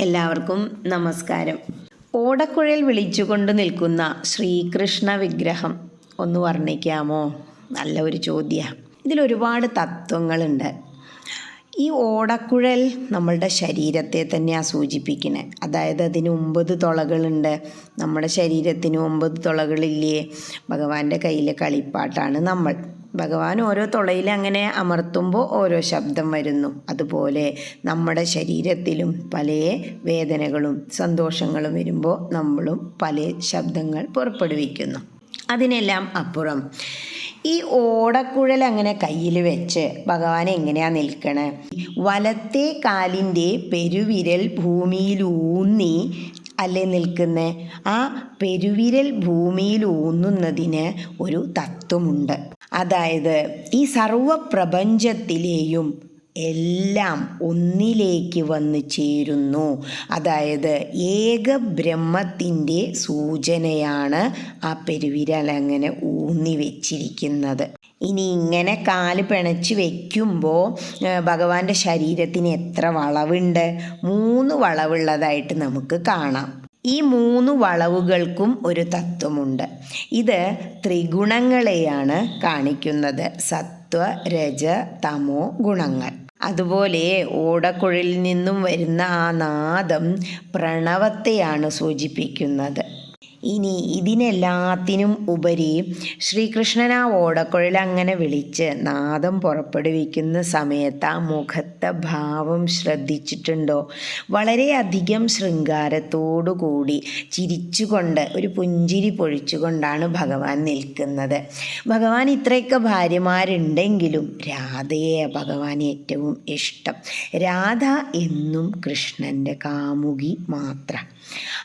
എല്ലാവർക്കും നമസ്കാരം. ഓടക്കുഴൽ വിളിച്ചുകൊണ്ട് നിൽക്കുന്ന ശ്രീകൃഷ്ണ വിഗ്രഹം ഒന്ന് വർണിക്കാമോ? നല്ല ഒരു ചോദ്യമാണ് ഇതിലൊരുപാട് തത്വങ്ങളുണ്ട്. ഈ ഓടക്കുഴൽ നമ്മളുടെ ശരീരത്തെ തന്നെയാണ് സൂചിപ്പിക്കുന്നത് അതായത് അതിന് ഒമ്പത് തുളകളുണ്ട്. നമ്മുടെ ശരീരത്തിന് ഒമ്പത് തുളകളില്ലേ? ഭഗവാന്റെ കയ്യിലെ കളിപ്പാട്ടാണ് നമ്മൾ. ഭഗവാൻ ഓരോ തുളയിൽ അങ്ങനെ അമർത്തുമ്പോൾ ഓരോ ശബ്ദം വരുന്നു. അതുപോലെ നമ്മുടെ ശരീരത്തിലും പല വേദനകളും സന്തോഷങ്ങളും വരുമ്പോൾ നമ്മളും പല ശബ്ദങ്ങൾ പുറപ്പെടുവിക്കുന്നു. അതിനെല്ലാം അപ്പുറം. ഈ ഓടക്കുഴൽ അങ്ങനെ കയ്യിൽ വെച്ച് ഭഗവാൻ എങ്ങനെയാ നിൽക്കണേ? വലത്തെ കാലിന്റെ പെരുവിരൽ ഭൂമിയിൽ ഊന്നി അല്ലേ നിൽക്കുന്ന? ആ പെരുവിരൽ ഭൂമിയിൽ ഊന്നുന്നതിന് ഒരു തത്വമുണ്ട്. അതായത് ഈ സർവപ്രപഞ്ചത്തിലെയും എല്ലാം ഒന്നിലേക്ക് വന്ന് ചേരുന്നു. അതായത് ഏക ബ്രഹ്മത്തിന്റെ സൂചനയാണ് ആ പെരുവിരൽ അങ്ങനെ ഊന്നി വെച്ചിരിക്കുന്നത്. ഇനി ഇങ്ങനെ കാൽ പിണച്ച് വെക്കുമ്പോൾ ഭഗവാന്റെ ശരീരത്തിന് എത്ര വളവുണ്ട്? മൂന്ന് വളവുള്ളതായിട്ട് നമുക്ക് കാണാം. ഈ മൂന്ന് വളവുകൾക്കും ഒരു തത്വമുണ്ട്. ഇത് ത്രിഗുണങ്ങളെയാണ് കാണിക്കുന്നത്. സത്വ രജ തമോ ഗുണങ്ങൾ. അതുപോലെ ഓടക്കുഴലിൽ നിന്നും വരുന്ന ആ നാദം പ്രണവത്തെയാണ് സൂചിപ്പിക്കുന്നത്. ഇനി ഇതിനെല്ലാത്തിനും ഉപരി ശ്രീകൃഷ്ണൻ ആ ഓടക്കുഴൽ അങ്ങനെ വിളിച്ച് നാദം പുറപ്പെടുവിക്കുന്ന സമയത്ത് ആ മുഖത്തെ ഭാവം ശ്രദ്ധിച്ചിട്ടുണ്ടോ? വളരെയധികം ശൃംഗാരത്തോടുകൂടി ചിരിച്ചുകൊണ്ട് ഒരു പുഞ്ചിരി പൊഴിച്ചുകൊണ്ടാണ് ഭഗവാൻ നിൽക്കുന്നത്. ഭഗവാൻ ഇത്രയൊക്കെ ഭാര്യമാരുണ്ടെങ്കിലും രാധയെ ഭഗവാൻ ഏറ്റവും ഇഷ്ടം. രാധ എന്നും കൃഷ്ണന്റെ കാമുകി മാത്രം.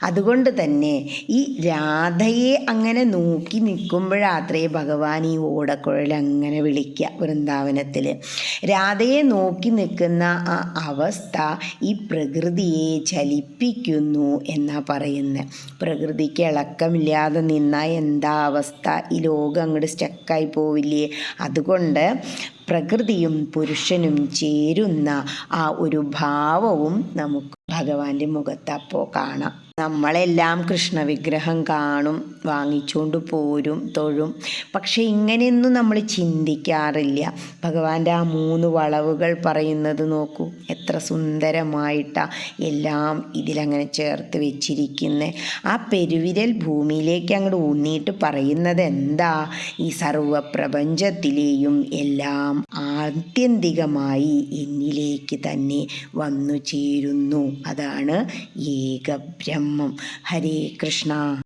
അതുകൊണ്ട് തന്നെ ഈ രാധയെ അങ്ങനെ നോക്കി നിൽക്കുമ്പോഴാത്രേ ഭഗവാൻ ഈ ഓടക്കുഴൽ അങ്ങനെ വിളിക്കുക വൃന്ദാവനത്തിൽ രാധയെ നോക്കി നിൽക്കുന്ന ആ അവസ്ഥ ഈ പ്രകൃതിയെ ചലിപ്പിക്കുന്നു എന്നാ പറയുന്നത് പ്രകൃതിക്ക് ഇളക്കമില്ലാതെ നിന്നാൽ എന്താ അവസ്ഥ? ഈ ലോകം അങ്ങോട്ട് സ്റ്റക്കായി പോവില്ലേ? അതുകൊണ്ട് പ്രകൃതിയും പുരുഷനും ചേരുന്ന ആ ഒരു ഭാവവും നമുക്ക് ഭഗവാന്റെ മുഖത്തപ്പോൾ കാണാം. നമ്മളെല്ലാം കൃഷ്ണവിഗ്രഹം കാണും വാങ്ങിച്ചുകൊണ്ട് പോരും തൊഴും. പക്ഷെ ഇങ്ങനെയൊന്നും നമ്മൾ ചിന്തിക്കാറില്ല. ഭഗവാന്റെ ആ മൂന്ന് വളവുകൾ പറയുന്നത് നോക്കൂ. എത്ര സുന്ദരമായിട്ടാണ് എല്ലാം ഇതിലങ്ങനെ ചേർത്ത് വെച്ചിരിക്കുന്നത് ആ പെരുവിരൽ ഭൂമിയിലേക്ക് അങ്ങോട്ട് ഊന്നിയിട്ട് പറയുന്നത് എന്താ? ഈ സർവപ്രപഞ്ചത്തിലെയും എല്ലാം ആത്യന്തികമായി എന്നിലേക്ക് തന്നെ വന്നു ചേരുന്നു അതാണ് ഏകബ്രഹ്മം. ഹരേ കൃഷ്ണ.